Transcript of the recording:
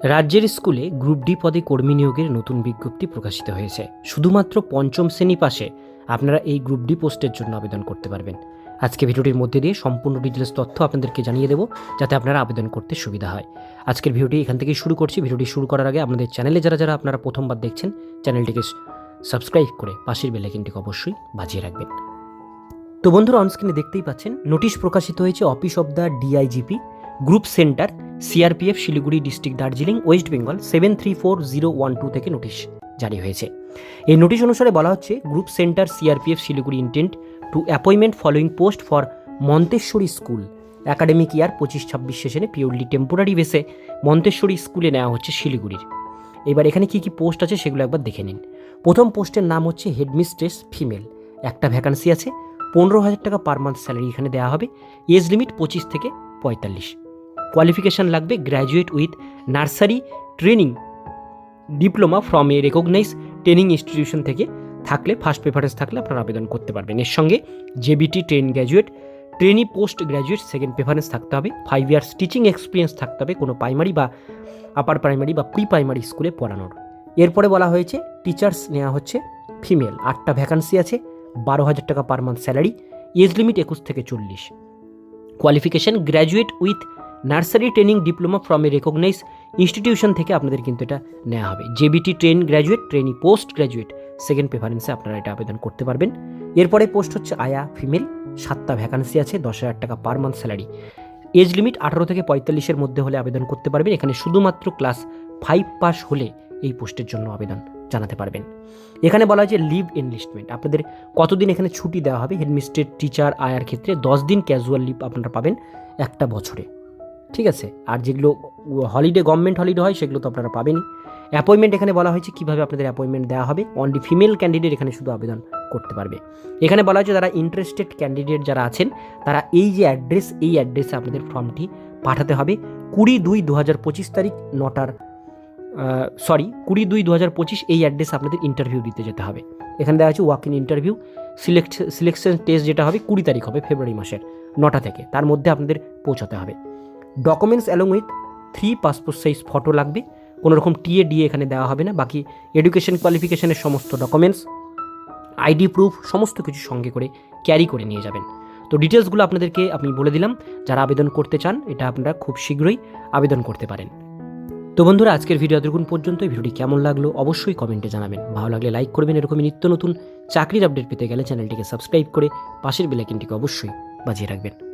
রাজ্যের স্কুলে group D পদে কর্মী নিয়োগের নতুন বিজ্ঞপ্তি প্রকাশিত হয়েছে। শুধুমাত্র পঞ্চম শ্রেণি পাশে আপনারা এই গ্রুপ ডি পোস্টের জন্য আবেদন করতে পারবেন। আজকে ভিডিওটির মধ্যে দিয়ে সম্পূর্ণ ডিটেলস তথ্য আপনাদেরকে জানিয়ে দেবো, যাতে আপনারা আবেদন করতে সুবিধা হয়। আজকের ভিডিওটি এখান থেকেই শুরু করছি। ভিডিওটি শুরু করার আগে আপনাদের চ্যানেলে যারা যারা আপনারা প্রথমবার দেখছেন, চ্যানেলটিকে সাবস্ক্রাইব করে পাশের বেলাইকিনটিকে অবশ্যই বাজিয়ে রাখবেন। তো বন্ধুরা অনস্ক্রিনে দেখতেই পাচ্ছেন, নোটিশ প্রকাশিত হয়েছে office of the DIGP group centre CRPF Siliguri district Darjeeling, West Bengal seven three four zero one two থেকে নোটিশ জারি হয়েছে। এই নোটিশ অনুসারে বলা হচ্ছে, group centre CRPF Siliguri intent to appointment following post for Montessori school. Academic year পঁচিশ ছাব্বিশ সেশনে পিওরলি টেম্পোরারি বেসে মন্তেশ্বরী স্কুলে নেওয়া হচ্ছে শিলিগুড়ির। এবার এখানে কি কি পোস্ট আছে সেগুলো একবার দেখে নিন। প্রথম পোস্টের নাম হচ্ছে হেডমিস্ট্রেস ফিমেল। একটা ভ্যাকান্সি আছে, পনেরো হাজার টাকা পার মান্থ স্যালারি এখানে দেওয়া হবে। এজ লিমিট পঁচিশ থেকে পঁয়তাল্লিশ। কোয়ালিফিকেশান লাগবে graduate with nursery training diploma from a recognise training institution থেকে থাকলে ফার্স্ট প্রেফারেন্স থাকলে আপনারা আবেদন করতে পারবেন। এর সঙ্গে JBT train graduate trainee post graduate second preference থাকতে হবে। ফাইভ ইয়ার্স টিচিং এক্সপিরিয়েন্স থাকতে হবে কোনো প্রাইমারি বা আপার প্রাইমারি বা প্রি প্রাইমারি স্কুলে পড়ানোর। এরপরে বলা হয়েছে টিচার্স নেওয়া হচ্ছে ফিমেল আটটা ভ্যাকান্সি আছে, বারো হাজার টাকা per month salary age limit একুশ থেকে চল্লিশ। Qualification graduate with nursery training diploma from a recognise institution থেকে আপনাদের কিন্তু এটা নেওয়া হবে। JBT train graduate trainee post graduate second প্রেফারেন্সে আপনারা এটা আবেদন করতে পারবেন। এরপরে পোস্ট হচ্ছে আয়া ফিমেল সাতটা ভ্যাকান্সি আছে, দশ হাজার টাকা per month salary age limit আঠারো থেকে পঁয়তাল্লিশের মধ্যে হলে আবেদন করতে পারবেন। এখানে শুধুমাত্র ক্লাস ফাইভ পাস হলে এই পোস্টের জন্য আবেদন জানাতে পারবেন। এখানে বলা হয় যে লিভ এনলিস্টমেন্ট আপনাদের কতদিন এখানে ছুটি দেওয়া হবে? হেডমিস্ট্রেট টিচার আয়ার ক্ষেত্রে দশ দিন ক্যাজুয়াল লিভ আপনারা পাবেন একটা বছরে। ঠিক আছে? আর যেগুলো হলিডে গভর্নমেন্ট হলিডে হয়, সেগুলো তো আপনারা পাবেনই। অ্যাপয়েন্টমেন্ট এখানে বলা হয়েছে কীভাবে আপনাদের অ্যাপয়েন্টমেন্ট দেওয়া হবে। অনলি ফিমেল ক্যান্ডিডেট এখানে শুধু আবেদন করতে পারবে। এখানে বলা হয়েছে যারা ইন্টারেস্টেড ক্যান্ডিডেট যারা আছেন, তারা এই যে অ্যাড্রেস এই অ্যাড্রেসে আপনাদের ফর্মটি পাঠাতে হবে। কুড়ি দুই দু হাজার পঁচিশ তারিখ নটার সরি কুড়ি দুই দু হাজার পঁচিশ এই অ্যাড্রেসে আপনাদের ইন্টারভিউ দিতে যেতে হবে। এখানে দেওয়া আছে walk in interview select selection test যেটা হবে কুড়ি তারিখ হবে ফেব্রুয়ারি মাসের নটা থেকে। তার মধ্যে আপনাদের পৌঁছাতে হবে। Documents along with three passport size photo লাগবে। কোনো রকম টিএ ডিএ এখানে দেওয়া হবে না। বাকি এডুকেশন কোয়ালিফিকেশনের সমস্ত ডকুমেন্টস আইডি প্রুফ সমস্ত কিছু সঙ্গে করে ক্যারি করে নিয়ে যাবেন। তো ডিটেলসগুলো আপনাদেরকে আমি বলে দিলাম। যারা আবেদন করতে চান, এটা আপনারা খুব শীঘ্রই আবেদন করতে পারেন। তো বন্ধুরা, আজকের ভিডিও এতক্ষণ পর্যন্ত। ভিডিওটি কেমন লাগল অবশ্যই কমেন্টে জানাবেন। ভালো লাগলে লাইক করবেন। এরকমই নিত্য নতুন চাকরির আপডেট পেতে গেলে চ্যানেলটিকে সাবস্ক্রাইব করে পাশের বেলাইকিনটিকে অবশ্যই বাজিয়ে রাখবেন।